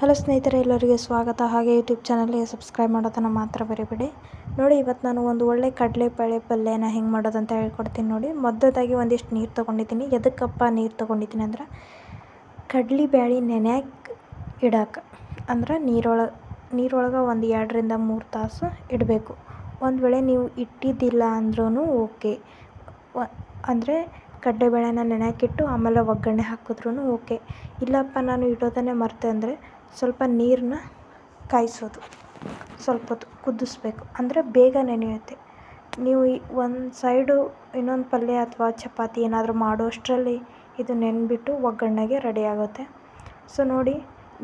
Hello ಸ್ನೇಹಿತರೆ, ಎಲ್ಲರಿಗೆ ಸ್ವಾಗತ. ಹಾಗೆ ಯೂಟ್ಯೂಬ್ ಚಾನಲ್ಗೆ ಸಬ್ಸ್ಕ್ರೈಬ್ ಮಾಡೋದನ್ನು ಮಾತ್ರ ಬರೀಬೇಡಿ ನೋಡಿ, ಇವತ್ತು ನಾನು ಒಂದು ಒಳ್ಳೆ ಕಡಲೆಬೇಳೆ ಪಲ್ಯನ ಹೆಂಗೆ ಮಾಡೋದಂತ ಹೇಳ್ಕೊಡ್ತೀನಿ ನೋಡಿ. ಮೊದಲದಾಗಿ ಒಂದಿಷ್ಟು ನೀರು ತೊಗೊಂಡಿದ್ದೀನಿ. ಎದಕ್ಕಪ್ಪ ನೀರು ತೊಗೊಂಡಿದ್ದೀನಿ ಅಂದ್ರೆ ಕಡ್ಲಿ ಬ್ಯಾಳಿ ನೆನೆಯಕ್ಕೆ ಇಡಕ್ಕೆ ಅಂದ್ರೆ ನೀರೊಳಗೆ ನೀರೊಳಗೆ ಒಂದು ಎರಡರಿಂದ ಮೂರು ತಾಸು ಇಡಬೇಕು. ಒಂದು ವೇಳೆ ನೀವು ಇಟ್ಟಿದ್ದಿಲ್ಲ ಅಂದ್ರೂ ಓಕೆ. ಅಂದರೆ ಅಂದರೆ ಕಡಲೆಬೇಳೆನ ನೆನೆಯಕ್ಕಿಟ್ಟು ಆಮೇಲೆ ಒಗ್ಗರಣೆ ಹಾಕಿದ್ರೂ ಓಕೆ. ಇಲ್ಲಪ್ಪ, ನಾನು ಇಡೋದನ್ನೇ ಮರ್ತೆ ಅಂದರೆ ಸ್ವಲ್ಪ ನೀರನ್ನ ಕಾಯಿಸೋದು. ಸ್ವಲ್ಪ ಹೊತ್ತು ಕುದಿಸ್ಬೇಕು. ಅಂದರೆ ಬೇಗ ನೆನೆಯುತ್ತೆ. ನೀವು ಈ ಒಂದು ಸೈಡು ಇನ್ನೊಂದು ಪಲ್ಯ ಅಥವಾ ಚಪಾತಿ ಏನಾದರೂ ಮಾಡುವಷ್ಟರಲ್ಲಿ ಇದು ನೆನೆಬಿಟ್ಟು ಒಗ್ಗರಣೆಗೆ ರೆಡಿ ಆಗುತ್ತೆ. ಸೊ ನೋಡಿ,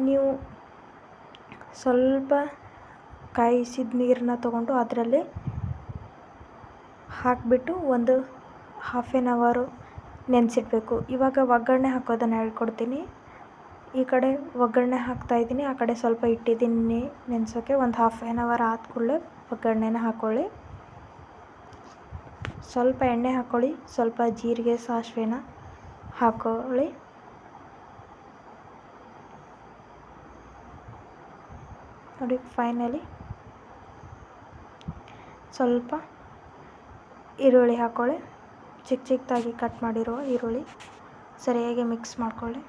ನೀವು ಸ್ವಲ್ಪ ಕಾಯಿಸಿದ ನೀರನ್ನ ತೊಗೊಂಡು ಅದರಲ್ಲಿ ಹಾಕಿಬಿಟ್ಟು ಒಂದು ಹಾಫ್ ಆ್ಯನ್ ಅವರು ನೆನೆಸಿಡ್ಬೇಕು. ಇವಾಗ ಒಗ್ಗರಣೆ ಹಾಕೋದನ್ನು ಹೇಳ್ಕೊಡ್ತೀನಿ. ಈ ಕಡೆ ಒಗ್ಗರಣೆ ಹಾಕ್ತಾಯಿದ್ದೀನಿ ಆ ಕಡೆ ಸ್ವಲ್ಪ ಇಟ್ಟಿದ್ದೀನಿ ನೆನೆಸೋಕ್ಕೆ ಒಂದು ಹಾಫ್ ಆ್ಯನ್ ಅವರ್ ಆದ ಕೂಡಲೇ ಒಗ್ಗರಣೆನ ಹಾಕ್ಕೊಳ್ಳಿ ಸ್ವಲ್ಪ ಎಣ್ಣೆ ಹಾಕ್ಕೊಳ್ಳಿ ಸ್ವಲ್ಪ ಜೀರಿಗೆ ಸಾಸಿವೆನ ಹಾಕ್ಕೊಳ್ಳಿ ನೋಡಿ ಫೈನಲಿ ಸ್ವಲ್ಪ ಈರುಳ್ಳಿ ಹಾಕ್ಕೊಳ್ಳಿ ಚಿಕ್ಕ ಚಿಕ್ಕದಾಗಿ ಕಟ್ ಮಾಡಿರುವ ಈರುಳ್ಳಿ ಸರಿಯಾಗಿ ಮಿಕ್ಸ್ ಮಾಡ್ಕೊಳ್ಳಿ.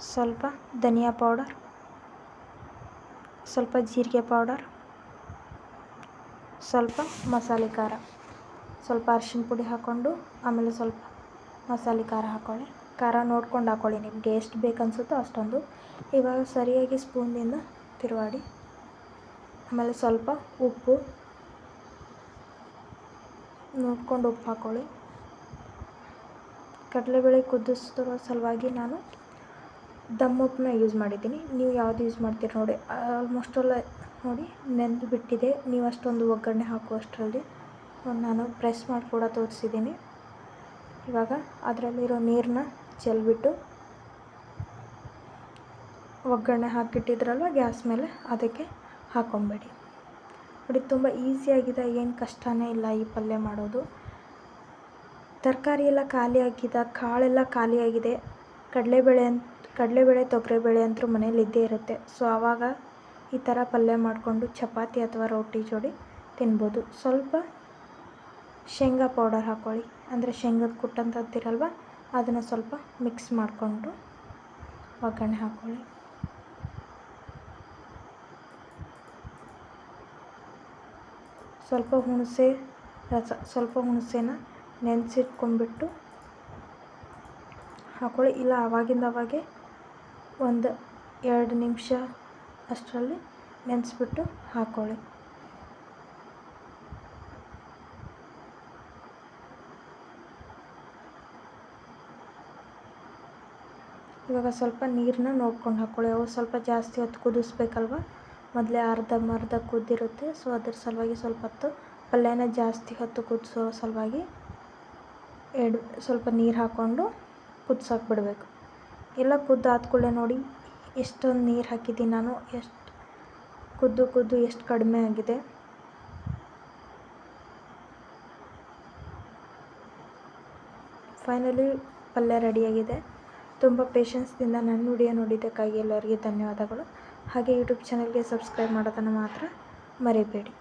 ಸ್ವಲ್ಪ ಧನಿಯಾ ಪೌಡರ್ ಸ್ವಲ್ಪ ಜೀರಿಗೆ ಪೌಡರ್ ಸ್ವಲ್ಪ ಮಸಾಲೆ ಖಾರ. ಸ್ವಲ್ಪ ಅರಿಶಿನ ಪುಡಿ ಹಾಕ್ಕೊಂಡು ಆಮೇಲೆ ಸ್ವಲ್ಪ ಮಸಾಲೆ ಖಾರ ಹಾಕ್ಕೊಳ್ಳಿ ಖಾರ ನೋಡ್ಕೊಂಡು ಹಾಕ್ಕೊಳ್ಳಿ ನಿಮಗೆ ಎಷ್ಟು ಬೇಕು ಅನಿಸುತ್ತೋ ಅಷ್ಟೊಂದು. ಇವಾಗ ಸರಿಯಾಗಿ ಸ್ಪೂನಿಂದ ತಿರುವಾಡಿ. ಆಮೇಲೆ ಸ್ವಲ್ಪ ಉಪ್ಪು. ನೋಡ್ಕೊಂಡು ಉಪ್ಪು ಹಾಕ್ಕೊಳ್ಳಿ ಕಡಲೆಬೇಳೆ ಕುದಿಸ್ತಿರೋ ಸಲುವಾಗಿ ನಾನು ದಮ್ ಉಪ್ಪನ್ನ ಯೂಸ್ ಮಾಡಿದ್ದೀನಿ. ನೀವು ಯಾವ್ದು ಯೂಸ್ ಮಾಡ್ತೀರಿ ನೋಡಿ ಆಲ್ಮೋಸ್ಟ್ ಎಲ್ಲ ನೋಡಿ ನೆಂದು ಬಿಟ್ಟಿದೆ. ನೀವು ಅಷ್ಟೊಂದು ಒಗ್ಗರಣೆ ಹಾಕುವಷ್ಟರಲ್ಲಿ ನಾನು ಪ್ರೆಸ್ ಮಾಡಿ ಕೂಡ ತೋರಿಸಿದ್ದೀನಿ. ಇವಾಗ ಅದರಲ್ಲಿರೋ ನೀರನ್ನ ಚೆಲ್ಬಿಟ್ಟು ಒಗ್ಗರಣೆ ಹಾಕಿಟ್ಟಿದ್ರಲ್ವ, ಗ್ಯಾಸ್ ಮೇಲೆ ಅದಕ್ಕೆ ಹಾಕೊಂಬೇಡಿ. ನೋಡಿ, ತುಂಬ ಈಸಿಯಾಗಿದೆ ಏನು ಕಷ್ಟವೇ ಇಲ್ಲ ಈ ಪಲ್ಯ ಮಾಡೋದು. ತರಕಾರಿ ಎಲ್ಲ ಖಾಲಿಯಾಗಿದೆ ಕಾಳೆಲ್ಲ ಖಾಲಿಯಾಗಿದೆ ಕಡಲೆಬೇಳೆ ಕಡಲೆಬೇಳೆ, ತೊಗರಿಬೇಳೆ ಅಂತೂ ಮನೇಲಿ ಇದ್ದೇ ಇರುತ್ತೆ. ಸೊ, ಆವಾಗ ಈ ಥರ ಪಲ್ಯ ಮಾಡಿಕೊಂಡು ಚಪಾತಿ ಅಥವಾ ರೊಟ್ಟಿ ಜೋಡಿ ತಿನ್ಬೋದು. ಸ್ವಲ್ಪ ಶೇಂಗಾ ಪೌಡರ್ ಹಾಕ್ಕೊಳ್ಳಿ ಅಂದರೆ ಶೇಂಗದ ಕುಟ್ಟಂತ ಅಂತೀರಲ್ವ, ಅದನ್ನು ಸ್ವಲ್ಪ ಮಿಕ್ಸ್ ಮಾಡಿಕೊಂಡು ಒಗ್ಗರಣೆ ಹಾಕ್ಕೊಳ್ಳಿ ಸ್ವಲ್ಪ ಹುಣಸೆ ರಸ, ಸ್ವಲ್ಪ ಹುಣಸೆನ ನೆನೆಸಿಟ್ಕೊಂಡ್ಬಿಟ್ಟು ಹಾಕ್ಕೊಳ್ಳಿ ಇಲ್ಲ ಆವಾಗಿಂದ ಅವಾಗೆ ಒಂದು ಎರಡು ನಿಮಿಷ ಅಷ್ಟರಲ್ಲಿ ನೆನೆಸ್ಬಿಟ್ಟು ಹಾಕ್ಕೊಳ್ಳಿ ಇವಾಗ ಸ್ವಲ್ಪ ನೀರನ್ನ ನೋಡ್ಕೊಂಡು ಹಾಕ್ಕೊಳ್ಳಿ ಅವು ಸ್ವಲ್ಪ ಜಾಸ್ತಿ ಹೊತ್ತು ಕುದಿಸ್ಬೇಕಲ್ವ? ಮೊದಲೇ ಅರ್ಧ ಅರ್ಧ ಕುದ್ದಿರುತ್ತೆ ಸೊ, ಅದ್ರ ಸಲುವಾಗಿ ಸ್ವಲ್ಪ ಹೊತ್ತು ಪಲ್ಯನ ಜಾಸ್ತಿ ಹೊತ್ತು ಕುದಿಸೋ ಸಲುವಾಗಿ ಎರಡು ಸ್ವಲ್ಪ ನೀರು ಹಾಕ್ಕೊಂಡು ಕುದ್ಸೋಕೆ ಬಿಡಬೇಕು ಎಲ್ಲ ಕುದ್ದು ಆದ್ಕೂಡಲೇ ನೋಡಿ, ಎಷ್ಟೊಂದು ನೀರು ಹಾಕಿದ್ದೀನಿ ನಾನು, ಎಷ್ಟು ಕುದ್ದು ಕುದ್ದು ಎಷ್ಟು ಕಡಿಮೆ ಆಗಿದೆ. ಫೈನಲಿ ಪಲ್ಯ ರೆಡಿಯಾಗಿದೆ ತುಂಬ ಪೇಷನ್ಸ್ದಿಂದ ನನ್ನ ವಿಡಿಯೋ ನೋಡಿದ್ದಕ್ಕಾಗಿ ಎಲ್ಲರಿಗೆ ಧನ್ಯವಾದಗಳು. ಹಾಗೆ ಯೂಟ್ಯೂಬ್ ಚಾನಲ್ಗೆ ಸಬ್ಸ್ಕ್ರೈಬ್ ಮಾಡೋದನ್ನು ಮಾತ್ರ ಮರಿಬೇಡಿ.